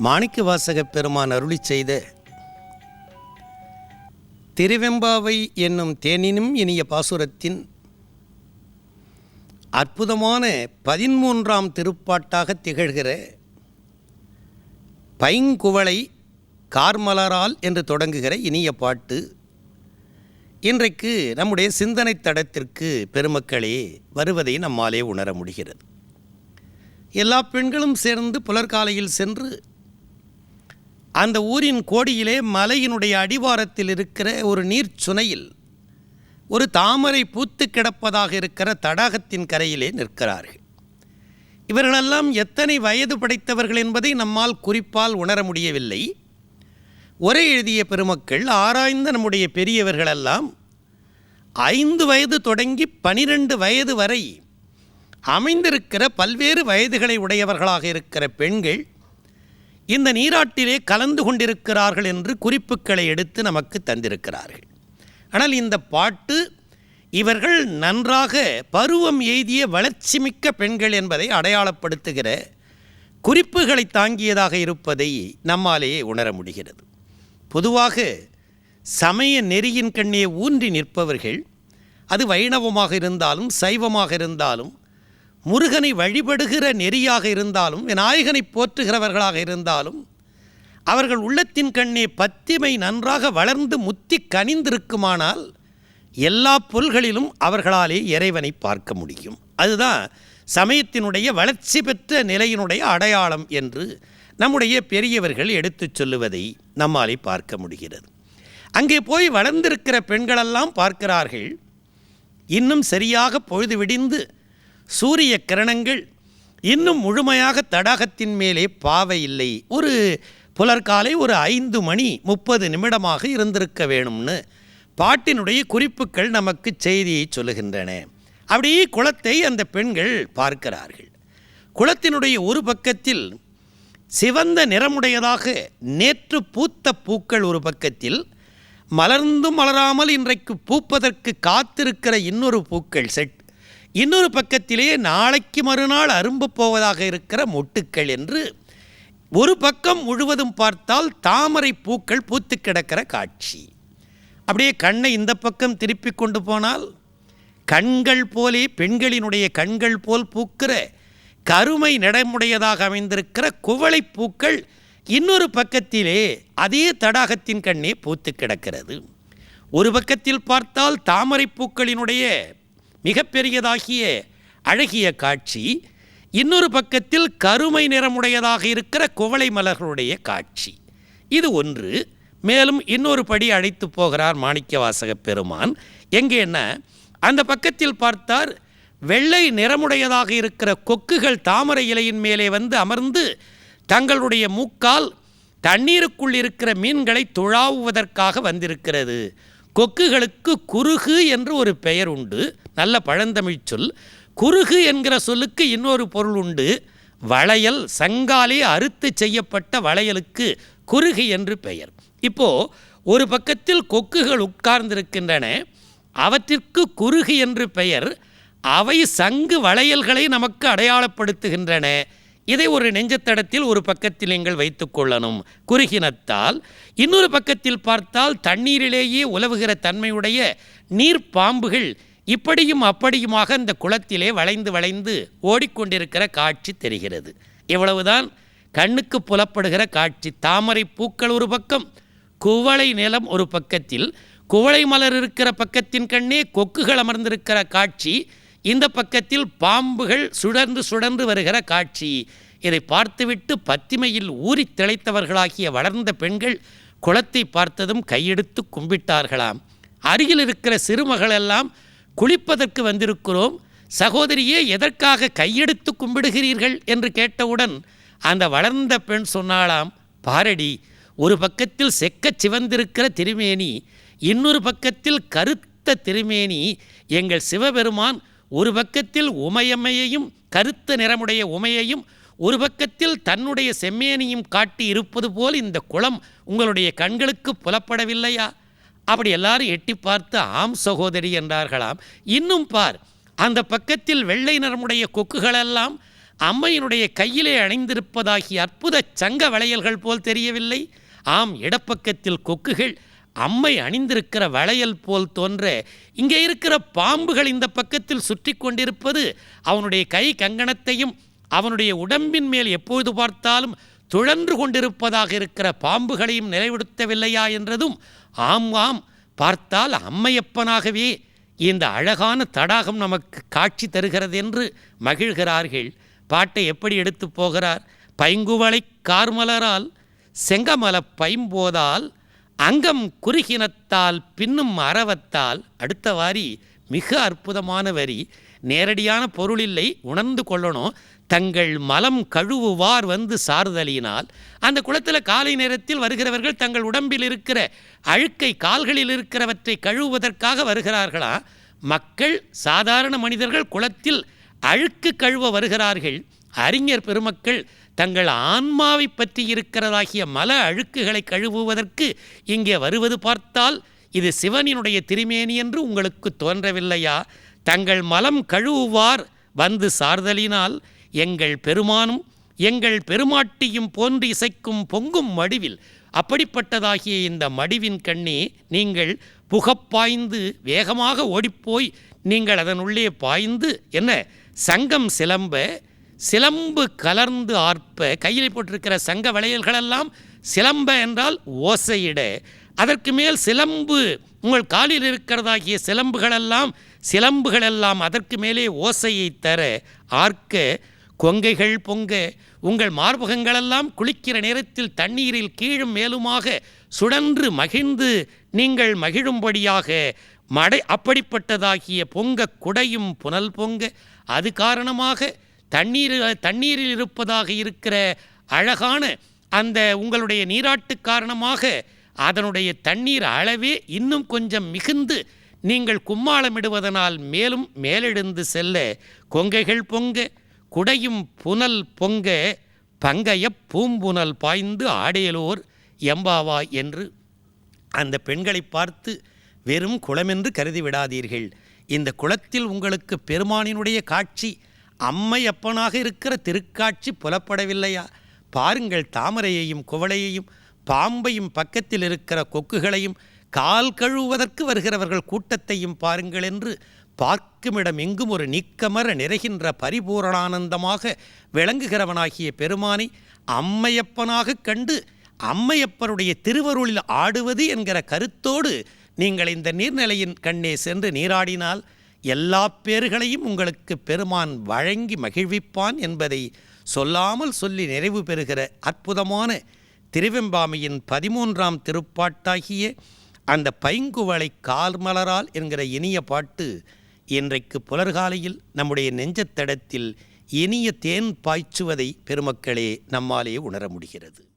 மாணிக்க வாசக பெருமான் அருளி செய்த திருவெம்பாவை என்னும் தேனினும் இனிய பாசுரத்தின் அற்புதமான பதிமூன்றாம் திருப்பாட்டாக திகழ்கிற பைங்குவளை கார்மலரால் என்று தொடங்குகிற இனிய பாட்டு. இன்றைக்கு நம்முடைய சிந்தனை தடத்திற்கு பெருமக்களே வருவதை நம்மாலே உணர முடிகிறது. எல்லா பெண்களும் சேர்ந்து புலர்காலையில் சென்று அந்த ஊரின் கோடியிலே மலையினுடைய அடிவாரத்தில் இருக்கிற ஒரு நீர் சுனையில் ஒரு தாமரை பூத்து கிடப்பதாக இருக்கிற தடாகத்தின் கரையிலே நிற்கிறார்கள். இவர்களெல்லாம் எத்தனை வயது படைத்தவர்கள் என்பதை நம்மால் குறிப்பால் உணர முடியவில்லை. உரை எழுதிய பெருமக்கள் ஆராய்ந்த நம்முடைய பெரியவர்களெல்லாம் ஐந்து வயது தொடங்கி பனிரெண்டு வயது வரை அமைந்திருக்கிற பல்வேறு வயதுகளை உடையவர்களாக இருக்கிற பெண்கள் இந்த நீராட்டிலே கலந்து கொண்டிருக்கிறார்கள் என்று குறிப்புகளை எடுத்து நமக்கு தந்திருக்கிறார்கள். ஆனால் இந்த பாட்டு இவர்கள் நன்றாக பருவம் எய்திய வளர்ச்சிமிக்க பெண்கள் என்பதை அடையாளப்படுத்துகிற குறிப்புகளை தாங்கியதாக இருப்பதை நம்மாலேயே உணர முடிகிறது. பொதுவாக சமய நெறியின் கண்ணே ஊன்றி நிற்பவர்கள் அது வைணவமாக இருந்தாலும் சைவமாக இருந்தாலும் முருகனை வழிபடுகிற நெறியாக இருந்தாலும் விநாயகனை போற்றுகிறவர்களாக இருந்தாலும் அவர்கள் உள்ளத்தின் கண்ணே பத்திமை நன்றாக வளர்ந்து முத்தி கனிந்திருக்குமானால் எல்லா பொருள்களிலும் அவர்களாலே இறைவனை பார்க்க முடியும். அதுதான் சமயத்தினுடைய வளர்ச்சி பெற்ற நிலையினுடைய அடையாளம் என்று நம்முடைய பெரியவர்கள் எடுத்துச் சொல்லுவதை நம்மாலே பார்க்க முடிகிறது. அங்கே போய் வளர்ந்திருக்கிற பெண்களெல்லாம் பார்க்கிறார்கள். இன்னும் சரியாக பொழுது விடிந்து சூரிய கிரணங்கள் இன்னும் முழுமையாக தடாகத்தின் மேலே பாவை இல்லை. ஒரு புலர்காலை ஒரு ஐந்து மணி முப்பது நிமிடமாக இருந்திருக்க வேணும்னு பாட்டினுடைய குறிப்புகள் நமக்கு செய்தியை சொல்லுகின்றன. அப்படியே குளத்தை அந்த பெண்கள் பார்க்கிறார்கள். குளத்தினுடைய ஒரு பக்கத்தில் சிவந்த நிறமுடையதாக நேற்று பூத்த பூக்கள் ஒரு பக்கத்தில் மலர்ந்தும் மலராமல் இன்றைக்கு பூப்பதற்கு காத்திருக்கிற இன்னொரு பூக்கள் செட் இன்னொரு பக்கத்திலே நாளைக்கு மறுநாள் அரும்பு போவதாக இருக்கிற மொட்டுக்கள் என்று ஒரு பக்கம் முழுவதும் பார்த்தால் தாமரை பூக்கள் பூத்து கிடக்கிற காட்சி. அப்படியே கண்ணை இந்த பக்கம் திருப்பி கொண்டு போனால் கண்கள் போலே பெண்களினுடைய கண்கள் போல் பூக்கிற கருமை நடைமுடையதாக அமைந்திருக்கிற குவளை பூக்கள் இன்னொரு பக்கத்திலே அதே தடாகத்தின் கண்ணே பூத்து கிடக்கிறது. ஒரு பக்கத்தில் பார்த்தால் தாமரை பூக்களினுடைய மிகப்பெரியதாகிய அழகிய காட்சி இன்னொரு பக்கத்தில் கருமை நிறமுடையதாக இருக்கிற குவளை மலர்களுடைய காட்சி. இது ஒன்று. மேலும் இன்னொரு படி அழைத்து போகிறார் மாணிக்கவாசக பெருமான். எங்கேன்னா அந்த பக்கத்தில் பார்த்தார் வெள்ளை நிறமுடையதாக இருக்கிற கொக்குகள் தாமரை இலையின் மேலே வந்து அமர்ந்து தங்களுடைய மூக்கால் தண்ணீருக்குள் இருக்கிற மீன்களை துழாவுவதற்காக வந்திருக்கிறது. கொக்குகளுக்கு குறுகு என்று ஒரு பெயர் உண்டு. நல்ல பழந்தமிழ் சொல். குறுகு என்கிற சொல்லுக்கு இன்னொரு பொருள் உண்டு. வளையல் சங்காலே அறுத்து செய்யப்பட்ட வளையலுக்கு குறுகு என்று பெயர். இப்போது ஒரு பக்கத்தில் கொக்குகள் உட்கார்ந்திருக்கின்றன. அவற்றிற்கு குறுகு என்று பெயர். அவை சங்கு வளையல்களை நமக்கு அடையாளப்படுத்துகின்றன. இதை ஒரு நெஞ்சத்தடத்தில் ஒரு பக்கத்தில் நீங்கள் வைத்துக்கொள்ளணும் குறுகினத்தால். இன்னொரு பக்கத்தில் பார்த்தால் தண்ணீரிலேயே உலவுகிற தன்மையுடைய நீர் பாம்புகள் இப்படியும் அப்படியுமாக இந்த குளத்திலே வளைந்து வளைந்து ஓடிக்கொண்டிருக்கிற காட்சி தெரிகிறது. இவ்வளவுதான் கண்ணுக்கு புலப்படுகிற காட்சி. தாமரை பூக்கள் ஒரு பக்கம் குவளை நிலம் ஒரு பக்கத்தில் குவளை மலர் இருக்கிற பக்கத்தின் கண்ணே கொக்குகள் அமர்ந்திருக்கிற காட்சி. இந்த பக்கத்தில் பாம்புகள் சுழன்று சுழன்று வருகிற காட்சி. இதை பார்த்துவிட்டு பத்திமையில் ஊறி திளைத்தவர்களாகிய வளர்ந்த பெண்கள் குளத்தை பார்த்ததும் கையெடுத்து கும்பிட்டார்களாம். அருகில் இருக்கிற சிறுமகளெல்லாம் குளிப்பதற்கு வந்திருக்கிறோம். சகோதரியே எதற்காக கையெடுத்து கும்பிடுகிறீர்கள்? என்று கேட்டவுடன் அந்த வளர்ந்த பெண் சொன்னாளாம் பாரடி ஒரு பக்கத்தில் செக்கச் சிவந்திருக்கிற திருமேனி இன்னொரு பக்கத்தில் கருத்த திருமேனி எங்கள் சிவபெருமான் ஒரு பக்கத்தில் உமையம்மையையும் கருத்த நிறமுடைய உமையையும் ஒரு பக்கத்தில் தன்னுடைய செம்மேனியும் காட்டி இருப்பது போல் இந்த குளம் உங்களுடைய கண்களுக்கு புலப்படவில்லையா? அப்படி எல்லாரும் எட்டி பார்த்து ஆம் சகோதரி என்றார்களாம். இன்னும் பார் அந்த பக்கத்தில் வெள்ளை நிறமுடைய கொக்குகளெல்லாம் அம்மையினுடைய கையிலே அணிந்திருப்பதாகிய அற்புத சங்க வளையல்கள் போல் தெரியவில்லை. ஆம் இடப்பக்கத்தில் கொக்குகள் அம்மை அணிந்திருக்கிற வளையல் போல் தோன்ற இங்கே இருக்கிற பாம்புகள் இந்த பக்கத்தில் சுற்றி கொண்டிருப்பது அவனுடைய கை கங்கணத்தையும் அவனுடைய உடம்பின் மேல் எப்பொழுது பார்த்தாலும் துழன்று கொண்டிருப்பதாக இருக்கிற பாம்புகளையும் நிலைப்படுத்தவில்லையா என்றதும் ஆம் ஆம். பார்த்தால் அம்மையப்பனாகவே இந்த அழகான தடாகம் நமக்கு காட்சி தருகிறது என்று மகிழ்கிறார்கள். பாட்டை எப்படி எடுத்து போகிறார்? பைங்குவளை கார்மலரால் செங்கமல பைம்போதால் அங்கம் குறுகினத்தால் பின்னும் அறவத்தால் அடுத்த வாரி மிக அற்புதமான வரி. நேரடியான பொருள் இல்லை உணர்ந்து கொள்ளணும். தங்கள் மலம் கழுவுவார் வந்து சாறுதலினால் அந்த குளத்தில் காலை நேரத்தில் வருகிறவர்கள் தங்கள் உடம்பில் இருக்கிற அழுக்கை கால்களில் இருக்கிறவற்றை கழுவுவதற்காக வருகிறார்களா? மக்கள் சாதாரண மனிதர்கள் குளத்தில் அழுக்கு கழுவ வருகிறார்கள். அறிஞர் பெருமக்கள் தங்கள் ஆன்மாவை பற்றி இருக்கிறதாகிய மல அழுக்குகளை கழுவுவதற்கு இங்கே வருவது பார்த்தால் இது சிவனினுடைய திருமேனி என்று உங்களுக்கு தோன்றவில்லையா? தங்கள் மலம் கழுவுவார் வந்து சார்தலினால் எங்கள் பெருமானும் எங்கள் பெருமாட்டியும் போன்று இசைக்கும் பொங்கும் மடிவில். அப்படிப்பட்டதாகிய இந்த மடிவின் கண்ணே நீங்கள் புகப்பாய்ந்து வேகமாக ஓடிப்போய் நீங்கள் அதனுள்ளே பாய்ந்து என்ன சங்கம் சிலம்ப சிலம்பு கலர்ந்து ஆர்ப்ப கையில் போட்டிருக்கிற சங்க வளையல்களெல்லாம் சிலம்ப என்றால் ஓசையிட. அதற்கு மேல் சிலம்பு உங்கள் காலில் இருக்கிறதாகிய சிலம்புகளெல்லாம் சிலம்புகளெல்லாம் அதற்கு மேலே ஓசையை தர ஆர்க்க கொங்கைகள் பொங்க உங்கள் மார்பகங்களெல்லாம் குளிக்கிற நேரத்தில் தண்ணீரில் கீழும் மேலுமாக சுழன்று மகிழ்ந்து நீங்கள் மகிழும்படியாக மடை அப்படிப்பட்டதாகிய பொங்க குடையும் புனல் பொங்க அது காரணமாக தண்ணீர் தண்ணீரில் இருப்பதாக இருக்கிற அழகான அந்த உங்களுடைய நீராட்டு காரணமாக அதனுடைய தண்ணீர் அளவே இன்னும் கொஞ்சம் மிகுந்து நீங்கள் கும்மாளமிடுவதனால் மேலும் மேலெழுந்து செல்ல கொங்கைகள் பொங்க குடையும் புனல் பொங்க பங்கையப் பூம்புனல் பாய்ந்து ஆடையலோர் எம்பாவா என்று அந்த பெண்களை பார்த்து வெறும் குளமென்று கருதி விடாதீர்கள். இந்த குளத்தில் உங்களுக்கு பெருமானினுடைய காட்சி அம்மை அப்பனாக இருக்கிற திருக்காட்சி புலப்படவில்லையா? பாருங்கள் தாமரையையும் குவளையையும் பாம்பையும் பக்கத்தில் இருக்கிற கொக்குகளையும் கால் கழுவுவதற்கு வருகிறவர்கள் கூட்டத்தையும் பாருங்கள் என்று பார்க்குமிடம் எங்கும் ஒரு நீக்கமர நிறைகின்ற பரிபூரணானந்தமாக விளங்குகிறவனாகிய பெருமானை அம்மையப்பனாக கண்டு அம்மையப்பனுடைய திருவருளில் ஆடுவது என்கிற கருத்தோடு நீங்கள் இந்த நீர்நிலையின் கண்ணே சென்று நீராடினால் எல்லா பேர்களையும் உங்களுக்கு பெருமான் வழங்கி மகிழ்விப்பான் என்பதை சொல்லாமல் சொல்லி நிறைவு பெறுகிற அற்புதமான திருவெம்பாமையின் பதிமூன்றாம் திருப்பாட்டாகிய அந்த பைங்குவளை கால்மலரால் என்கிற இனிய பாட்டு இன்றைக்கு புலர்காலையில் நம்முடைய நெஞ்சத்தடத்தில் இனிய தேன் பாய்ச்சுவதை பெருமக்களே நம்மாலே உணர முடிகிறது.